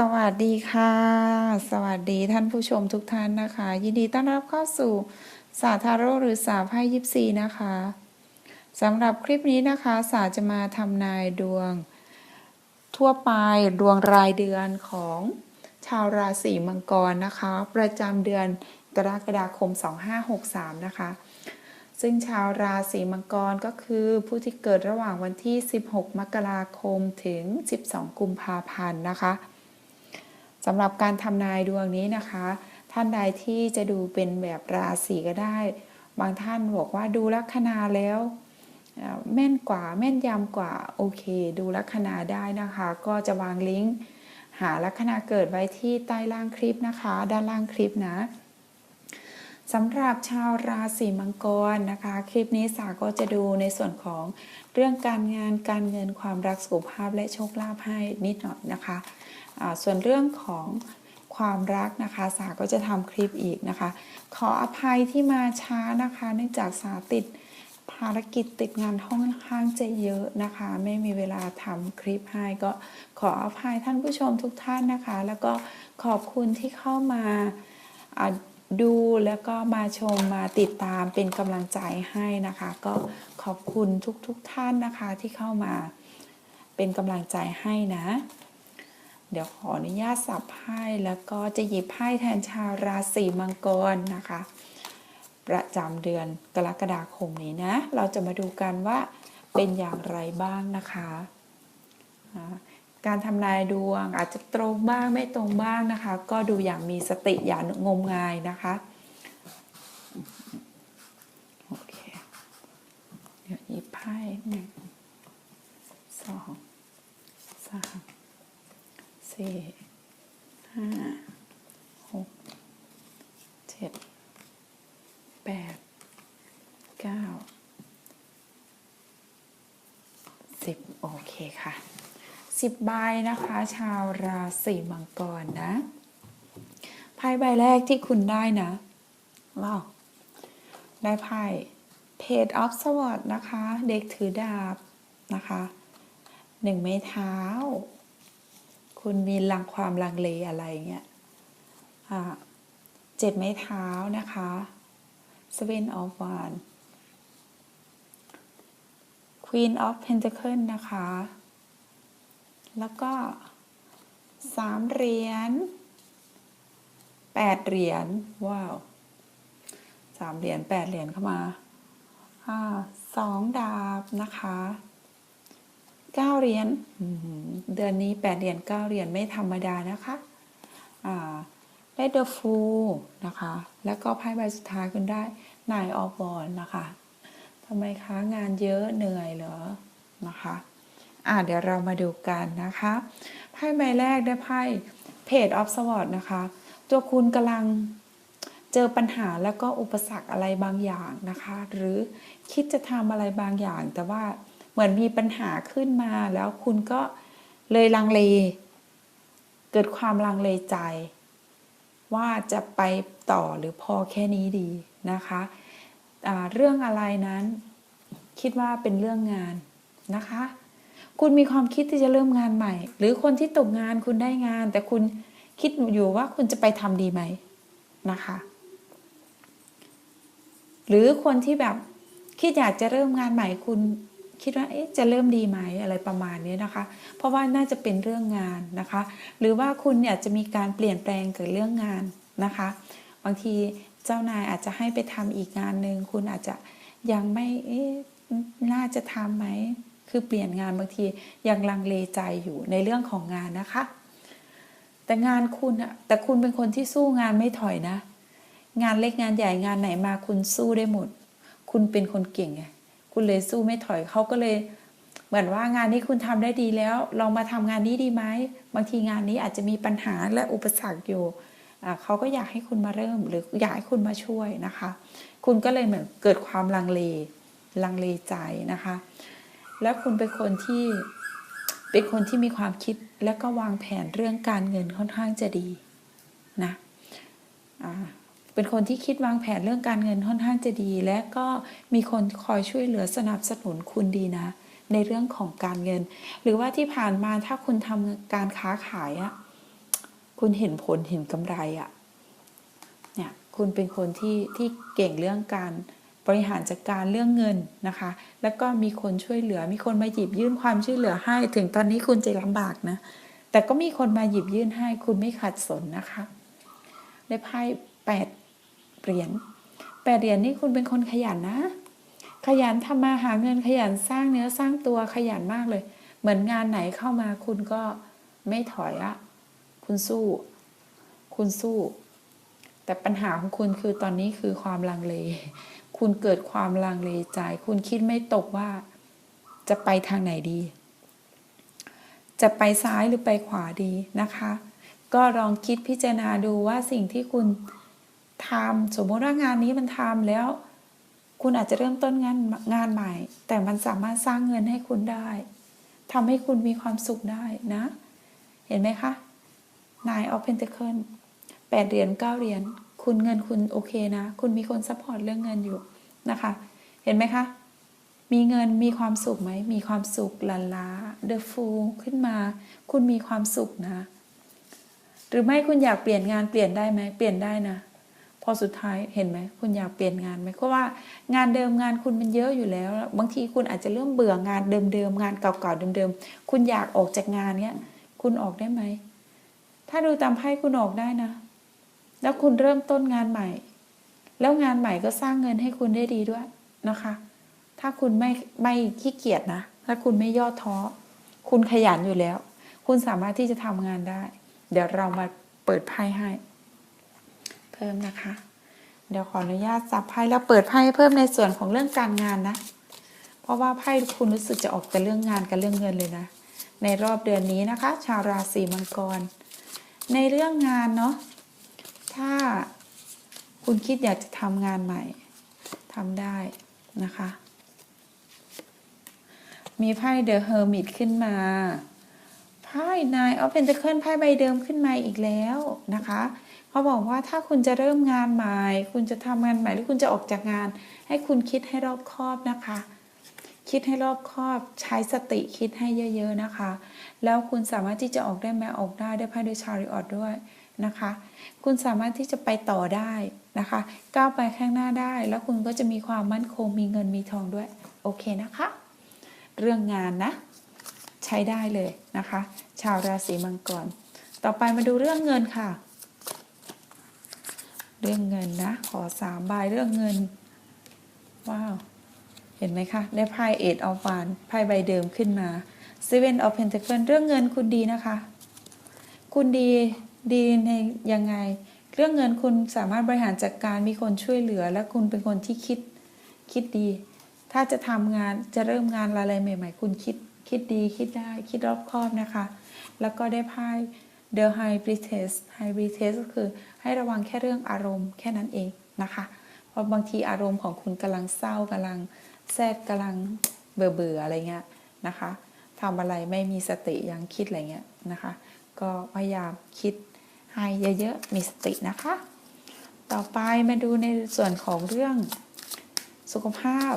สวัสดีค่ะ สวัสดีท่านผู้ชมทุกท่านนะคะ ยินดีต้อนรับเข้าสู่สาธารโรหรือสาไพ่ยิปซีนะคะสำหรับคลิปนี้นะคะสาจะมาทำนายดวง ทั่วไปดวงรายเดือนของชาวราศีมังกรนะคะ ประจำเดือนกรกฎาคม 2563 นะคะ ซึ่งชาวราศีมังกรก็คือผู้ที่เกิดระหว่างวันที่ 16 มกราคมถึง 12 กุมภาพันธ์นะคะ สำหรับการทำนายดวงนี้นะคะ ท่านใดที่จะดูเป็นแบบราศีก็ได้ บางท่านบอกว่าดูลัคนาแล้วแม่นกว่าแม่นยำกว่าโอเค ดูลัคนาได้นะคะ ก็จะวางลิงก์หาลัคนาเกิดไว้ที่ใต้ล่างคลิปนะคะ ด้านล่างคลิปนะสำหรับชาวราศีมังกรนะคะ คลิปนี้สาก็จะดูในส่วนของเรื่องการงานการเงินความรักสุขภาพและโชคลาภให้นิดหน่อยนะคะ ส่วนเรื่องของความรักนะคะ สาก็จะทำคลิปอีกนะคะ ขออภัยที่มาช้านะคะ เนื่องจากสาติดภารกิจติดงานห้องข้างจะเยอะนะคะ ไม่มีเวลาทำคลิปให้ก็ขออภัยท่านผู้ชมทุกท่านนะคะ แล้วก็ขอบคุณที่เข้ามาดูแล้วก็มาชมมาติดตามเป็นกำลังใจให้นะคะ ก็ขอบคุณทุกๆทท่านนะคะที่เข้ามาเป็นกำลังใจให้นะ เดี๋ยวขออนุญาตสับไพ่แล้วก็จะหยิบไพ่แทนชาวราศีมังกรนะคะ ประจำเดือนกรกฎาคมนี้นะ เราจะมาดูกันว่าเป็นอย่างไรบ้างนะคะ การทำนายดวงอาจจะตรงบ้างไม่ตรงบ้างนะคะ ก็ดูอย่างมีสติอย่างงมงายนะคะโอเคเดี๋ยวหยิบไพ่หนึ่งสองสาม สี่ห้าหกเจ็ดแปดเก้าสิบโอเคค่ะสิบใบนะคะ ชาวราศีมังกรนะไพ่ใบแรกที่คุณได้นะว้าวได้ไพ่ Page of Sword นะคะ เด็กถือดาบนะคะหนึ่งไม้เท้า คุณมีลังความลังเลอะไรเงี้ยอ่าเจ็ดไม้เท้านะคะ Seven of Wands Queen of Pentacle นะคะ แล้วก็สามเหรียญแปดเหรียญว้าวสามเหรียญแปดเหรียญเข้ามาอ่าสองดาบนะคะ เก้าเหรียญอื้อหือเดือนนี้แปดเหรียญเก้าเหรียญไม่ธรรมดานะคะอ่าได้เดอะฟูนะคะ แล้วก็ไพ่ใบสุดท้ายคุณได้นายออฟบอลนะคะทำไมคะงานเยอะเหนื่อยเหรอนะคะอ่าเดี๋ยวเรามาดูกันนะคะไพ่ใบแรกได้ไพ่เพจออฟสวอตนะคะ ตัวคุณกำลังเจอปัญหาแล้วก็อุปสรรคอะไรบางอย่างนะคะ หรือคิดจะทำอะไรบางอย่าง แต่ว่า เหมือนมีปัญหาขึ้นมาแล้วคุณก็เลยลังเล เกิดความลังเลใจ ว่าจะไปต่อหรือพอแค่นี้ดีนะคะอ่าเรื่องอะไรนั้นคิดว่าเป็นเรื่องงานนะคะ คุณมีความคิดที่จะเริ่มงานใหม่ หรือคนที่ตกงานคุณได้งาน แต่คุณคิดอยู่ว่าคุณจะไปทำดีไหมนะคะ หรือคนที่แบบคิดอยากจะเริ่มงานใหม่คุณ คิดว่าเอ๊ะจะเริ่มดีไหมอะไรประมาณนี้นะคะ เพราะว่าน่าจะเป็นเรื่องงานนะคะ หรือว่าคุณอากจะมีการเปลี่ยนแปลงเกิดเรื่องงานนะคะ บางทีเจ้านายอาจจะให้ไปทำอีกงานหนึ่งคุณอาจจะยังไม่เอ๊ะน่าจะทำไหมคือเปลี่ยนงานบางทียังลังเลใจอยู่ในเรื่องของงานนะคะ แต่งานคุณอะแต่คุณเป็นคนที่สู้งานไม่ถอยนะ งานเล็กงานใหญ่งานไหนมาคุณสู้ได้หมด คุณเป็นคนเก่งไง คุณเลยสู้ไม่ถอยเขาก็เลย เหมือนว่างานนี้คุณทำได้ดีแล้ว ลองมาทำงานนี้ดีไหมบางทีงานนี้อาจจะมีปัญหาและอุปสรรคอยู่อ่าเขาก็อยากให้คุณมาเริ่มหรืออยากให้คุณมาช่วยนะคะ คุณก็เลยเหมือนเกิดความลังเลลังเลใจนะคะ แล้วคุณเป็นคนที่เป็นคนที่มีความคิดและก็วางแผนเรื่องการเงินค่อนข้างจะดีนะอ่า เป็นคนที่คิดวางแผนเรื่องการเงินค่อนข้างจะดี และก็มีคนคอยช่วยเหลือสนับสนุนคุณดีนะ ในเรื่องของการเงิน หรือว่าที่ผ่านมาถ้าคุณทำการค้าขายอะคุณเห็นผลเห็นกำไรอะเนี่ยคุณเป็นคนที่ที่เก่งเรื่องการบริหารจัดการเรื่องเงินนะคะ แล้วก็มีคนช่วยเหลือ มีคนมาหยิบยื่นความช่วยเหลือให้ ถึงตอนนี้คุณจะลำบากนะ แต่ก็มีคนมาหยิบยื่นให้ คุณไม่ขัดสนนะคะ ได้ไพ่แปด เหรียญแปดเหรียญนี่คุณเป็นคนขยันนะ ขยันทำมาหาเงินขยันสร้างเนื้อสร้างตัวขยันมากเลย เหมือนงานไหนเข้ามาคุณก็ไม่ถอยอะคุณสู้ คุณสู้ แต่ปัญหาของคุณคือตอนนี้คือความลังเล คุณเกิดความลังเลใจ คุณคิดไม่ตกว่าจะไปทางไหนดี จะไปซ้ายหรือไปขวาดีนะคะ ก็ลองคิดพิจารณาดูว่าสิ่งที่คุณ ทำสมมติว่างานนี้มันทำแล้ว คุณอาจจะเริ่มต้นงานงานใหม่ แต่มันสามารถสร้างเงินให้คุณได้ทำให้คุณมีความสุขได้นะ เห็นไหมคะ Nine of Pentacle แปดเหรียญเก้าเหรียญคุณเงินคุณโอเคนะ คุณมีคนซัพพอร์ตเรื่องเงินอยู่นะคะ เห็นไหมคะ มีเงินมีความสุขไหม มีความสุขลันลา The Fool ขึ้นมา คุณมีความสุขนะ หรือไม่คุณอยากเปลี่ยนงานเปลี่ยนได้ไหม เปลี่ยนได้นะ พอสุดท้ายเห็นไหมคุณอยากเปลี่ยนงานไหมเพราะว่างานเดิมงานคุณมันเยอะอยู่แล้ว บางทีคุณอาจจะเริ่มเบื่องานเดิมๆงานเก่าๆเดิมๆคุณอยากออกจากงานเนี้ย คุณออกได้ไหมถ้าดูตามไพ่คุณออกได้นะ แล้วคุณเริ่มต้นงานใหม่ แล้วงานใหม่ก็สร้างเงินให้คุณได้ดีด้วยนะคะ ถ้าคุณไม่ไม่ขี้เกียจนะถ้าคุณไม่ย่อท้อ คุณขยันอยู่แล้ว คุณสามารถที่จะทำงานได้ เดี๋ยวเรามาเปิดไพ่ให้ เพิ่มนะคะ เดี๋ยวขออนุญาตจับไพ่แล้วเปิดไพ่เพิ่มในส่วนของเรื่องการงานนะ เพราะว่าไพ่คุณรู้สึกจะออกแต่เรื่องงานกับเรื่องเงินเลยนะ ในรอบเดือนนี้นะคะ ชาวราศีมังกร ในเรื่องงานเนาะ ถ้าคุณคิดอยากจะทำงานใหม่ทำได้นะคะ มีไพ่เดอะเฮอร์มิตขึ้นมาไพ่นายเอาเป็นตะเคิลไพ่ใบเดิมขึ้นมาอีกแล้วนะคะ เขาบอกว่าถ้าคุณจะเริ่มงานใหม่ คุณจะทำงานใหม่หรือคุณจะออกจากงาน ให้คุณคิดให้รอบคอบนะคะ คิดให้รอบคอบใช้สติคิดให้เยอะ ๆนะคะ แล้วคุณสามารถที่จะออกได้ไหมออกได้ได้ไพ่ด้วยชาริออตด้วยนะคะ คุณสามารถที่จะไปต่อได้นะคะ ก้าวไปข้างหน้าได้ แล้วคุณก็จะมีความมั่นคงมีเงินมีทองด้วย โอเคนะคะ เรื่องงานนะ ใช้ได้เลยนะคะ ชาวราศีมังกร ต่อไปมาดูเรื่องเงินค่ะ รื่องเงินนะ ขอสามใบเรื่องเงิน ว้าว เห็นไหมคะ ได้ไพ่เอ็ดออฟวานไพ่ใบเดิมขึ้นมา Seven of Pentacles เรื่องเงินคุณดีนะคะ คุณดีดีในยังไง เรื่องเงินคุณสามารถบริหารจัดการมีคนช่วยเหลือ และคุณเป็นคนที่คิดคิดดี ถ้าจะทำงานจะเริ่มงานอะไรใหม่ ๆ คุณคิดคิดดีคิดได้คิดรอบคอบนะคะ แล้วก็ได้ไพ่ The High b r i t e s t High b r i t e s t ก็คือให้ระวังแค่เรื่องอารมณ์แค่นั้นเองนะคะ เพราะบางทีอารมณ์ของคุณกำลังเศร้ากำลังแซดกำลังเบื่อเบื่ออะไรเงี้ยนะคะทำอะไรไม่มีสติยังคิดอะไรเงี้ยนะคะ ก็พยายามคิดให้เยอะๆมีสตินะคะ ต่อไปมาดูในส่วนของเรื่องสุขภาพ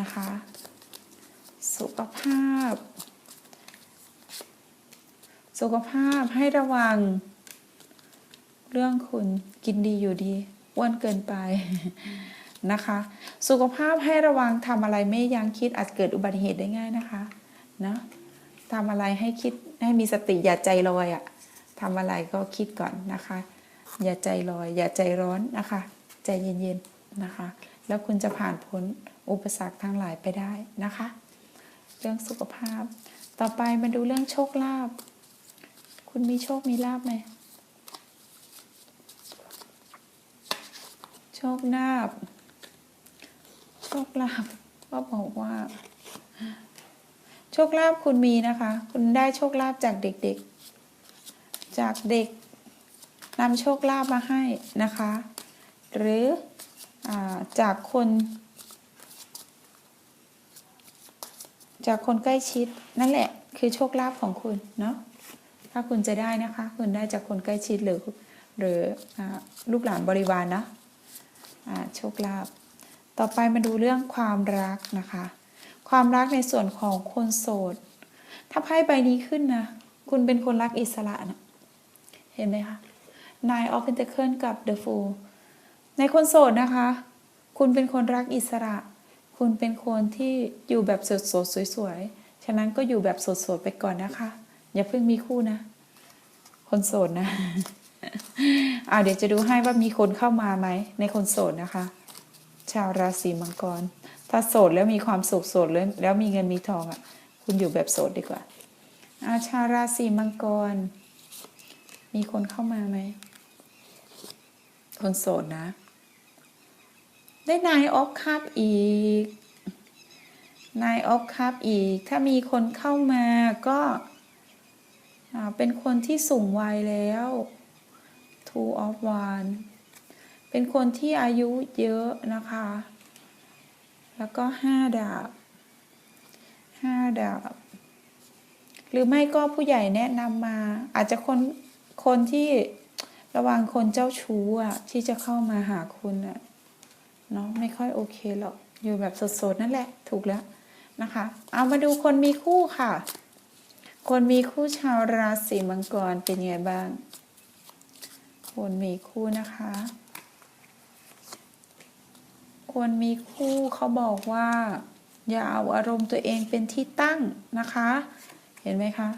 นะคะ สุขภาพ สุขภาพให้ระวัง เรื่องคุณกินดีอยู่ดีอ้วนเกินไปนะคะ สุขภาพให้ระวังทำอะไรไม่ยั้งคิดอาจเกิดอุบัติเหตุได้ง่ายนะคะนะทำอะไรให้คิดให้มีสติอย่าใจลอยอะทำอะไรก็คิดก่อนนะคะ อย่าใจลอย อย่าใจร้อนนะคะ ใจเย็นๆนะคะ แล้วคุณจะผ่านพ้นอุปสรรคทั้งหลายไปได้นะคะ เรื่องสุขภาพ ต่อไปมาดูเรื่องโชคลาภ คุณมีโชคมีลาภไหม โชคลาภโชคลาภก็บอกว่า โชคลาภคุณมีนะคะ คุณได้โชคลาภจากเด็กๆ จากเด็กนำโชคลาภมาให้นะคะ หรืออจากคน จากคนใกล้ชิดนั่นแหละคือโชคลาภของคุณเนาะ ถ้าคุณจะได้นะคะ คุณได้จากคนใกล้ชิดหรือ หรืออลูกหลานบริวารเนะโชคลาภต่อไปมาดูเรื่องความรักนะคะ ความรักในส่วนของคนโสด ถ้าไพ่ใบนี้ขึ้นนะ คุณเป็นคนรักอิสระนะเห็นไหมคะ Nine of Pentacles กับ The Fool ในคนโสดนะคะ คุณเป็นคนรักอิสระ คุณเป็นคนที่อยู่แบบสดๆสวยๆ ฉะนั้นก็อยู่แบบสดๆไปก่อนนะคะ อย่าเพิ่งมีคู่นะ คนโสดนะอ่าเดี๋ยวจะดูให้ว่ามีคนเข้ามาไหมในคนโสดนะคะ ชาวราศีมังกร ถ้าโสดแล้วมีความสุขโสดแล้วแล้วมีเงินมีทองอะ คุณอยู่แบบโสดดีกว่าอาชาวราศีมังกร มีคนเข้ามาไหม คนโสดนะ ได้นายออฟคัพอีกนายออฟคัพอีก ถ้ามีคนเข้ามาก็ เป็นคนที่สูงวัยแล้ว two of one เป็นคนที่อายุเยอะนะคะ แล้วก็ห้าดาบห้าดาบ หรือไม่ก็ผู้ใหญ่แนะนำมา อาจจะคนคนที่ระวังคนเจ้าชู้อะที่จะเข้ามาหาคุณอะเนาะไม่ค่อยโอเคหรอก อยู่แบบสดๆ นั่นแหละ ถูกแล้วนะคะ เอามาดูคนมีคู่ค่ะ คนมีคู่ชาวราศีมังกรเป็นยังไงบ้าง คนมีคู่นะคะ คนมีคู่เขาบอกว่า อย่าเอาอารมณ์ตัวเองเป็นที่ตั้งนะคะ เห็นไหมคะ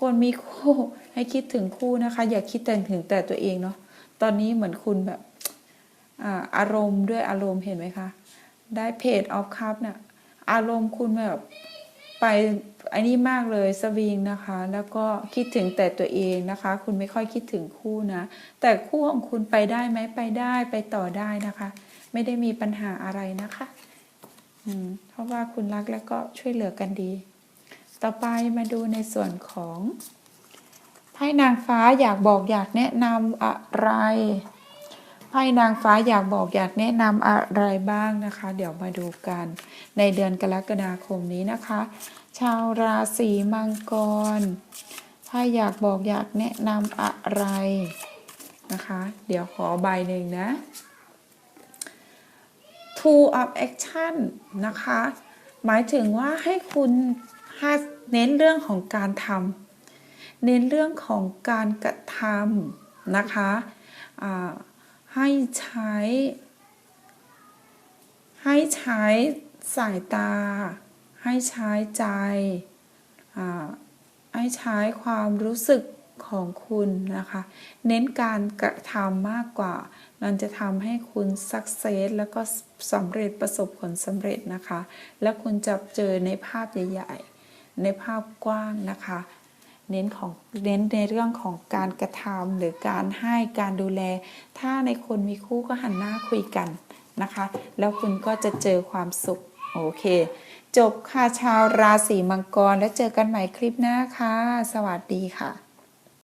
คนมีคู่ให้คิดถึงคู่นะคะ อย่าคิดแต่ถึงแต่ตัวเองเนาะ ตอนนี้เหมือนคุณแบบอาอารมณ์ด้วยอารมณ์เห็นไหมคะ ได้เพจออฟคัพเนี่ยอารมณ์คุณแบบ ไปอันนี้มากเลยสวิงนะคะ แล้วก็คิดถึงแต่ตัวเองนะคะ คุณไม่ค่อยคิดถึงคู่นะ แต่คู่ของคุณไปได้ไหมไปได้ไปต่อได้นะคะ ไม่ได้มีปัญหาอะไรนะคะอืมเพราะว่าคุณรักแล้วก็ช่วยเหลือกันดี ต่อไปมาดูในส่วนของไพ่นางฟ้าอยากบอกอยากแนะนำอะไร ไพ่นางฟ้าอยากบอกอยากแนะนำอะไรบ้างนะคะ เดี๋ยวมาดูกันในเดือนกรกฎาคมนี้นะคะ ชาวราศีมังกรไพ่อยากบอกอยากแนะนำอะไรนะคะ เดี๋ยวขอใบหนึ่งนะ two of action นะคะ หมายถึงว่าให้คุณให้เน้นเรื่องของการทำเน้นเรื่องของการกระทำนะคะอ่า ให้ใช้ ให้ใช้สายตา ให้ใช้ใจอ่าให้ใช้ความรู้สึกของคุณนะคะ เน้นการกระทำมากกว่า มันจะทำให้คุณสักเซสแล้วก็สำเร็จประสบผลสำเร็จนะคะ แล้วคุณจะเจอในภาพใหญ่ ๆ ในภาพกว้างนะคะ เน้นของเน้นในเรื่องของการกระทำหรือการให้การดูแล ถ้าในคนมีคู่ก็หันหน้าคุยกันนะคะ แล้วคุณก็จะเจอความสุข โอเค จบค่ะชาวราศีมังกร แล้วเจอกันใหม่คลิปหน้าค่ะ สวัสดีค่ะ